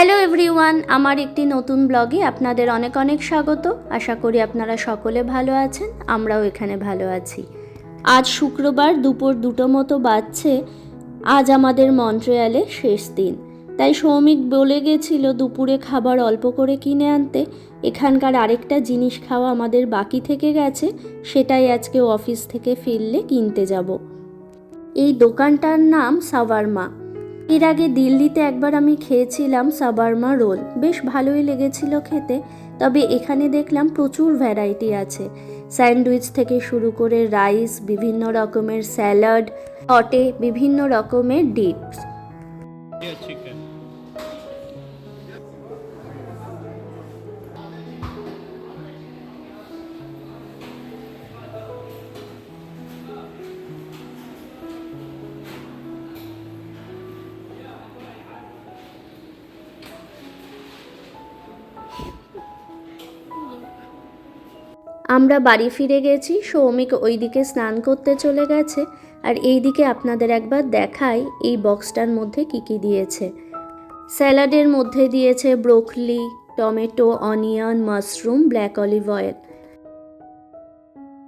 Hello everyone আমার একটি নতুন ব্লগে আপনাদের অনেক অনেক স্বাগত। আশা করি আপনারা সকলে ভালো আছেন, আমরাও এখানে ভালো আছি। আজ শুক্রবার দুপুর দুটো মতো বাজছে, আজ আমাদের মন্ট্রিয়ালে শেষ দিন। তাই সৌমিক বলে গেছিল দুপুরে খাবার অল্প করে কিনে আনতে, এখানকার আরেকটা জিনিস খাওয়া আমাদের বাকি থেকে গেছে, সেটাই আজকে অফিস থেকে ফিরলে কিনতে যাব। এই দোকানটার নাম সাভারমা। এর আগে দিল্লিতে একবার আমি খেয়েছিলাম সাবারমা রোল। বেশ ভালোই লেগেছিল খেতে, তবে এখানে দেখলাম প্রচুর ভ্যারাইটি আছে। স্যান্ডউইচ থেকে শুরু করে রাইস, বিভিন্ন রকমের স্যালাড হটে বিভিন্ন রকমের ডিপস। আমরা বাড়ি ফিরে গেছি, সৌমিক ওইদিকে স্নান করতে চলে গেছে আর এই দিকে আপনাদের একবার দেখাই এই বক্সটার মধ্যে কি কি দিয়েছে। স্যালাডের মধ্যে দিয়েছে broccoli, tomato, onion, mushroom, black olive oil.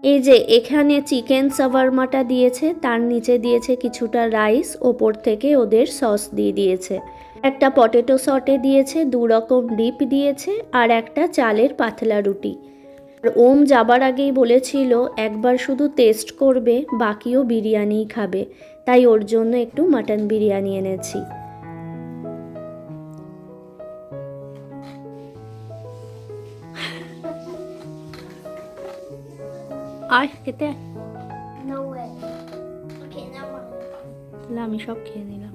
এই যে এখানে চিকেন সাভারমাটা দিয়েছে, তার নিচে দিয়েছে কিছুটা রাইস, ওপর থেকে ওদের সস দিয়ে দিয়েছে। একটা পটেটো সটে দিয়েছে দু রকম ডিপ দিয়েছে আর একটা চালের পাতলা রুটি। আর ওম যাবার আগেই বলেছিল একবার শুধু টেস্ট করবে বাকিও বিরিয়ানিই খাবে। তাই ওর জন্য একটু মাটন বিরিয়ানি এনেছি। খেতে আয়। One. তাহলে আমি সব খেয়ে নিলাম।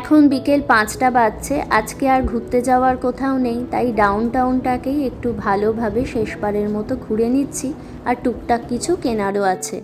এখন বিকেল পাঁচটা বাজছে, আজকে আর ঘুরতে যাওয়ার কোথাও নেই, তাই ডাউন টাউনটাকেই একটু ভালোভাবে শেষবারের মতো ঘুরে নিচ্ছি, আর টুকটাক কিছু কেনারও আছে।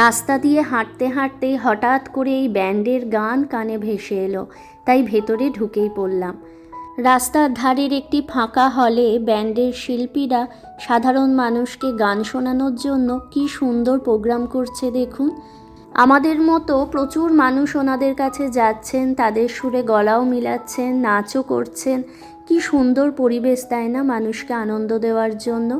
রাস্তা দিয়ে হাঁটতে হাঁটতে হঠাৎ করে এই ব্যান্ডের গান কানে ভেসে এলো, তাই ভেতরে ঢুকেই পড়লাম। রাস্তার ধারের একটি ফাঁকা হলে ব্যান্ডের শিল্পীরা সাধারণ মানুষকে গান শোনানোর জন্য কি সুন্দর প্রোগ্রাম করছে দেখুন। আমাদের মতো প্রচুর মানুষ ওনাদের কাছে যাচ্ছেন, তাদের সুরে গলাও মিলাচ্ছেন, নাচও করছেন। কি সুন্দর পরিবেশ দেয় না? মানুষকে আনন্দ দেওয়ার জন্য।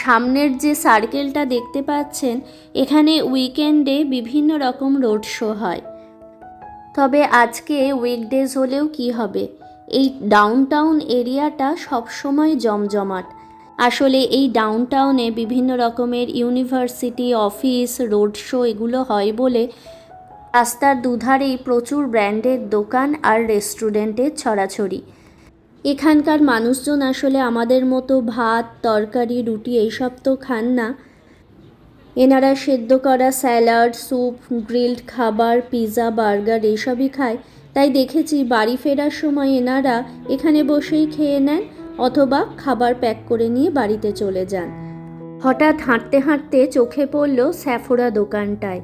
সামনের যে সার্কেলটা দেখতে পাচ্ছেন, এখানে উইকেন্ডে বিভিন্ন রকম রোড শো হয়। তবে আজকে উইকডেজ হলেও কি হবে? এই ডাউনটাউন এরিয়াটা সবসময় জমজমাট। আসলে এই ডাউনটাউনে বিভিন্ন রকমের ইউনিভার্সিটি অফিস রোড শো এগুলো হয় বলে রাস্তার দুধারেই প্রচুর ব্র্যান্ডের দোকান আর রেস্টুরেন্টের ছড়াছড়ি। এখানকার মানুষজন আসলে আমাদের মতো ভাত, তরকারি, রুটি এইসব তো খান না। এনারা সেদ্ধ করা স্যালাড, স্যুপ, গ্রিলড খাবার পিৎজা বার্গার এইসবই খায়। তাই দেখেছি বাড়ি ফেরার সময় এনারা এখানে বসেই খেয়ে নেন অথবা খাবার প্যাক করে নিয়ে বাড়িতে চলে যান। হঠাৎ হাঁটতে হাঁটতে চোখে পড়ল স্যাফোরা দোকানটায়।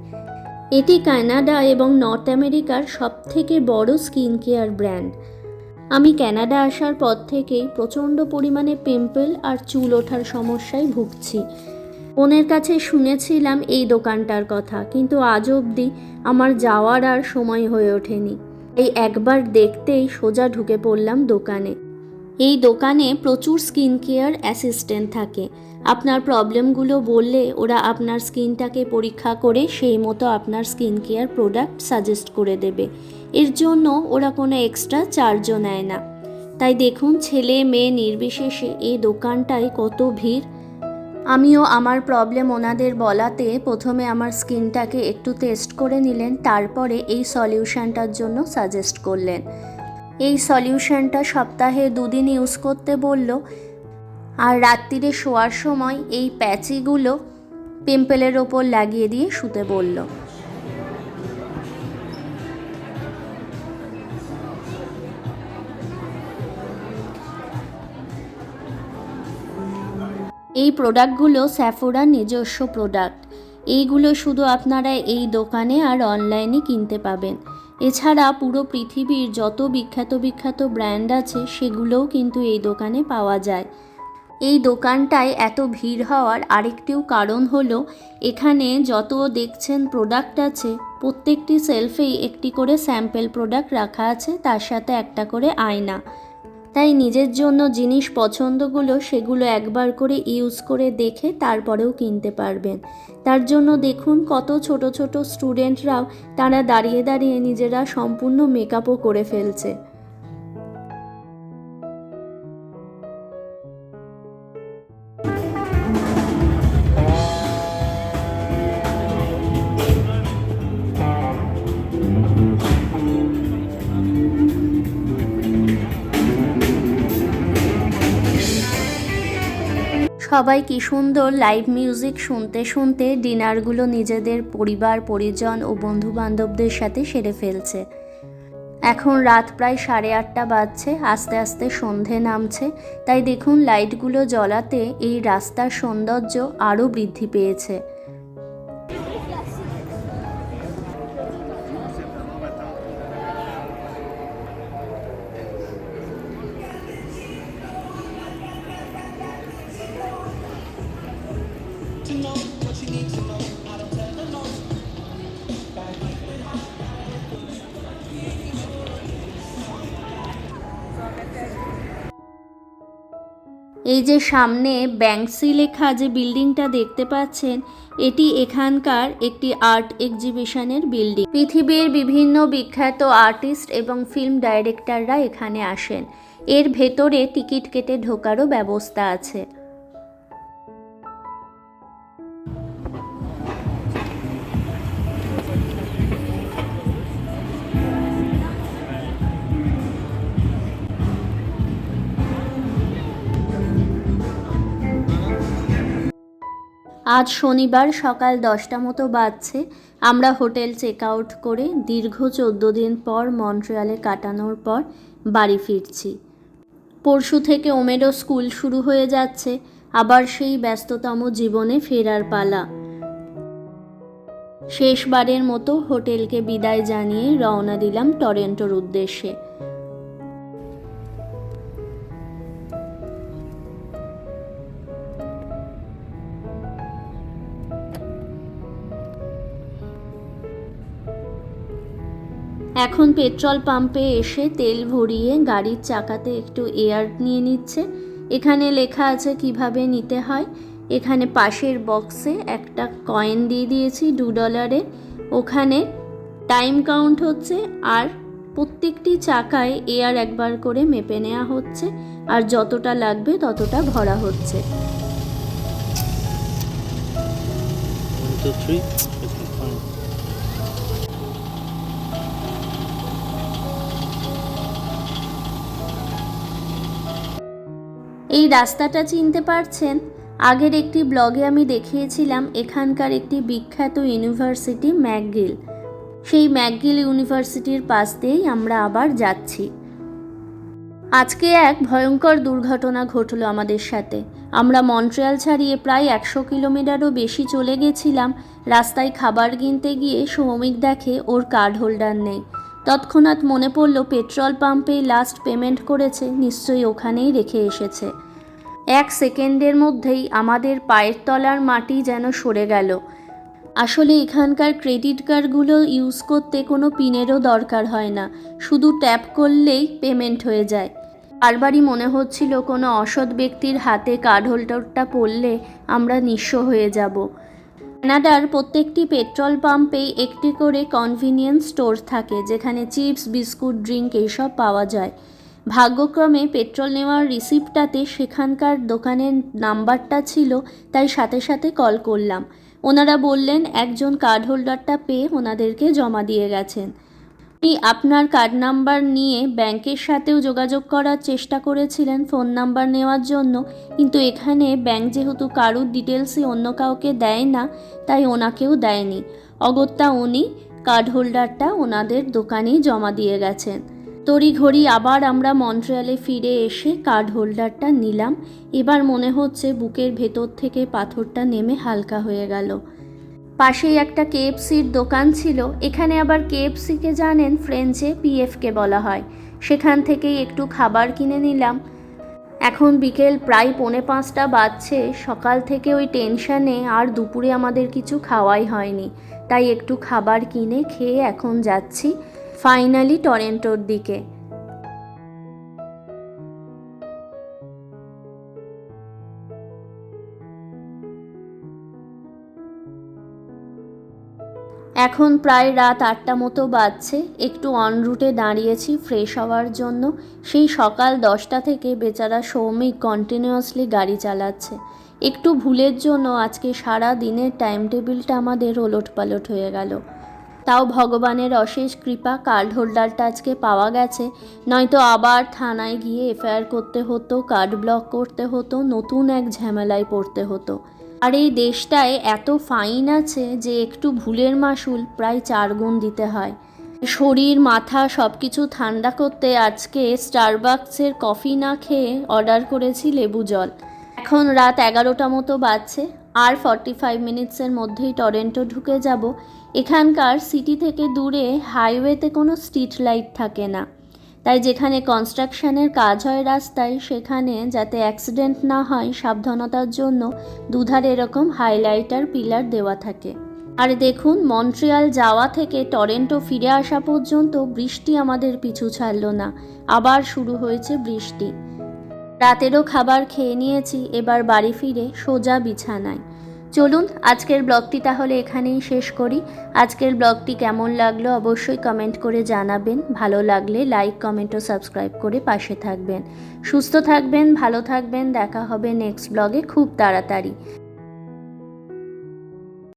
এটি কানাডা এবং নর্থ আমেরিকার সবথেকে বড় স্কিন কেয়ার ব্র্যান্ড। আমি ক্যানাডা আসার পর থেকেই প্রচণ্ড পরিমাণে পিম্পল আর চুল ওঠার সমস্যায় ভুগছি। ওনের কাছে শুনেছিলাম এই দোকানটার কথা, কিন্তু আজ অবধি আমার যাওয়ার আর সময় হয়ে ওঠেনি। এই একবার দেখতেই সোজা ঢুকে পড়লাম দোকানে। এই দোকানে প্রচুর স্কিন কেয়ার অ্যাসিস্ট্যান্ট থাকে। আপনার প্রবলেমগুলো বললে ওরা আপনার স্কিনটাকে পরীক্ষা করে সেই মতো আপনার স্কিন কেয়ার প্রোডাক্ট সাজেস্ট করে দেবে। এর জন্য ওরা কোনো এক্সট্রা চার্জও নেয় না। তাই দেখুন ছেলে মেয়ে নির্বিশেষে এই দোকানটায় কত ভিড়। আমিও আমার প্রবলেম ওনাদের বলাতে প্রথমে আমার স্কিনটাকে একটু টেস্ট করে নিলেন, তারপরে এই সলিউশনটার জন্য সাজেস্ট করলেন। এই সলিউশনটা সপ্তাহে দুদিন ইউজ করতে বলল, আর রাত্রিরে শোয়ার সময় এই প্যাচিগুলো পিম্পলের ওপর লাগিয়ে দিয়ে শুতে বলল। এই প্রোডাক্টগুলো স্যাফোরার নিজস্ব প্রোডাক্ট। এইগুলো শুধু আপনারা এই দোকানে আর অনলাইনে কিনতে পাবেন। এছাড়া পুরো পৃথিবীর যত বিখ্যাত বিখ্যাত ব্র্যান্ড আছে, সেগুলোও কিন্তু এই দোকানে পাওয়া যায়। এই দোকানটায় এত ভিড় হওয়ার আরেকটিও কারণ হলো, এখানে যত দেখছেন প্রোডাক্ট আছে, প্রত্যেকটি সেলফেই একটি করে স্যাম্পেল প্রোডাক্ট রাখা আছে, তার সাথে একটা করে আয়না। তাই নিজের জন্য জিনিস পছন্দগুলো সেগুলো একবার করে ইউজ করে দেখে তারপরেও কিনতে পারবেন। তার জন্য দেখুন কত ছোট ছোট স্টুডেন্টরাও তারা দাঁড়িয়ে দাঁড়িয়ে নিজেরা সম্পূর্ণ মেকআপও করে ফেলছে। সবাই কি সুন্দর লাইভ মিউজিক শুনতে শুনতে ডিনারগুলো নিজেদের পরিবার, পরিজন ও বন্ধু বান্ধবদের সাথে সেরে ফেলছে। এখন রাত প্রায় সাড়ে আটটা বাজছে, আস্তে আস্তে সন্ধে নামছে, তাই দেখুন লাইটগুলো জ্বলাতে এই রাস্তার সৌন্দর্য আরও বৃদ্ধি পেয়েছে। এই যে সামনে ব্যাংসি লেখা যে বিল্ডিংটা দেখতে পাচ্ছেন, এটি এখানকার একটি আর্ট এক্সিবিশনের বিল্ডিং। পৃথিবীর বিভিন্ন বিখ্যাত আর্টিস্ট এবং ফিল্ম ডাইরেক্টররা এখানে আসেন। এর ভেতরে টিকিট কেটে ঢোকারও ব্যবস্থা আছে। আজ শনিবার সকাল দশটা মতো বাজছে। আমরা হোটেল চেক আউট করে দীর্ঘ চোদ্দ দিন পর মন্ট্রিয়ালে কাটানোর পর বাড়ি ফিরছি। পরশু থেকে ওমেডো স্কুল শুরু হয়ে যাচ্ছে, আবার সেই ব্যস্ততম জীবনে ফেরার পালা। শেষবারের মতো হোটেলকে বিদায় জানিয়ে রওনা দিলাম টরেন্টোর উদ্দেশ্যে। এখন পেট্রোল পাম্পে এসে তেল ভরিয়ে গাড়ির চাকাতে একটু এয়ার নিয়ে নিচ্ছে। এখানে লেখা আছে কীভাবে নিতে হয়। এখানে পাশের বক্সে একটা কয়েন দিয়ে দিয়েছি দু ডলারে ওখানে টাইম কাউন্ট হচ্ছে আর প্রত্যেকটি চাকায় এয়ার একবার করে মেপে নেওয়া হচ্ছে। আর যতটা লাগবে ততটা ভরা হচ্ছে। এই রাস্তাটা চিনতে পারছেন? আগের একটি ব্লগে আমি দেখিয়েছিলাম এখানকার একটি বিখ্যাত ইউনিভার্সিটি ম্যাকগিল। সেই ম্যাকগিল ইউনিভার্সিটির পাশ দিয়েই আমরা আবার যাচ্ছি। আজকে এক ভয়ঙ্কর দুর্ঘটনা ঘটলো আমাদের সাথে। আমরা মন্ট্রিয়াল ছাড়িয়ে প্রায় একশো কিলোমিটারও বেশি চলে গেছিলাম। রাস্তায় খাবার কিনতে গিয়ে সৌমিক দেখে ওর কার্ড হোল্ডার নেই। তৎক্ষণাৎ মনে পড়ল পেট্রোল পাম্পেই লাস্ট পেমেন্ট করেছে, নিশ্চয়ই ওখানেই রেখে এসেছে। এক সেকেন্ডের মধ্যেই আমাদের পায়ের তলার মাটি যেন সরে গেল। আসলে এখানকার ক্রেডিট কার্ডগুলো ইউজ করতে কোনো পিনেরও দরকার হয় না, শুধু ট্যাপ করলেই পেমেন্ট হয়ে যায়। বারবারই মনে হচ্ছিল কোনো অসৎ ব্যক্তির হাতে কার্ড হোল্ডারটা পড়লে আমরা নিঃস্ব হয়ে যাব। কানাডার প্রত্যেকটি পেট্রোল পাম্পে একটি করে কনভিনিয়েন্স স্টোর থাকে, যেখানে চিপস, বিস্কুট ড্রিঙ্ক এইসব পাওয়া যায়। ভাগ্যক্রমে পেট্রোল নেওয়ার রিসিপ্টটাতে সেখানকার দোকানের নাম্বারটা ছিল, তাই সাথে সাথে কল করলাম। ওনারা বললেন, একজন কার্ড হোল্ডারটা পেয়ে ওনাদেরকে জমা দিয়ে গেছেন। আপনি আপনার কার্ড নাম্বার নিয়ে ব্যাংকের সাথেও যোগাযোগ করার চেষ্টা করেছিলেন ফোন নাম্বার নেওয়ার জন্য, কিন্তু এখানে ব্যাংক যেহেতু কারুর ডিটেলসই অন্য কাউকে দেয় না, তাই ওনাকেও দেয়নি। অগত্যা উনি কার্ড হোল্ডারটা ওনাদের দোকানেই জমা দিয়ে গেছেন। তড়িঘড়ি আবার আমরা মন্ট্রিয়ালে ফিরে এসে কার্ড হোল্ডারটা নিলাম। এবার মনে হচ্ছে বুকের ভেতর থেকে পাথরটা নেমে হালকা হয়ে গেল। পাশেই একটা কেএফসির দোকান ছিল, এখানে আবার কেএফসিকে জানেন ফ্রেঞ্চে পিএফকে বলা হয়। সেখান থেকেই একটু খাবার কিনে নিলাম। এখন বিকেল প্রায় পৌনে পাঁচটা বাজছে, সকাল থেকে ওই টেনশানে আর দুপুরে আমাদের কিছু খাওয়াই হয়নি। তাই একটু খাবার কিনে খেয়ে এখন যাচ্ছি, ফাইনালি টরেন্টোর দিকে। এখন প্রায় রাত আটটা মতো বাজছে, একটু অনরুটে দাঁড়িয়েছি ফ্রেশ হওয়ার জন্য। সেই সকাল দশটা থেকে বেচারা সৌমিক কন্টিনিউয়াসলি গাড়ি চালাচ্ছে। একটু ভুলের জন্য আজকে সারা দিনের টাইম টেবিলটা আমাদের ওলট পালট হয়ে গেল। তাও ভগবানের অশেষ কৃপা কার্ড হোল্ডারটা আজকে পাওয়া গেছে। নয়তো আবার থানায় গিয়ে এফআইআর করতে হতো কার্ড ব্লক করতে হতো, নতুন এক ঝামেলায় পড়তে হতো। আর এই দেশটায় এত ফাইন আছে যে একটু ভুলের মাসুল প্রায় চার গুণ দিতে হয়। শরীর, মাথা সব কিছু ঠান্ডা করতে আজকে স্টারবাকসের কফি না খেয়ে অর্ডার করেছি লেবু জল। এখন রাত এগারোটা মতো বাজছে, আর ফর্টি ফাইভ মিনিটসের মধ্যেই টরেন্টো ঢুকে যাব। এখানকার সিটি থেকে দূরে হাইওয়েতে কোনো স্ট্রিট লাইট থাকে না। তাই যেখানে কনস্ট্রাকশনের কাজ হয় রাস্তায়, সেখানে যাতে অ্যাক্সিডেন্ট না হয়, সাবধানতার জন্য দুধারে এরকম হাইলাইটার পিলার দেওয়া থাকে। আর দেখুন, মন্ট্রিয়াল যাওয়া থেকে টরেন্টো ফিরে আসা পর্যন্ত বৃষ্টি আমাদের পিছু ছাড়ল না। আবার শুরু হয়েছে বৃষ্টি। রাতেরও খাবার খেয়ে নিয়েছি, এবার বাড়ি ফিরে সোজা বিছানায়। চলুন আজকের ব্লগটি তাহলে এখানেই শেষ করি। আজকের ব্লগটি কেমন লাগল অবশ্যই কমেন্ট করে জানাবেন। ভালো লাগলে লাইক, কমেন্ট ও সাবস্ক্রাইব করে পাশে থাকবেন। সুস্থ থাকবেন, ভালো থাকবেন। দেখা হবে নেক্সট ব্লগে খুব তাড়াতাড়ি।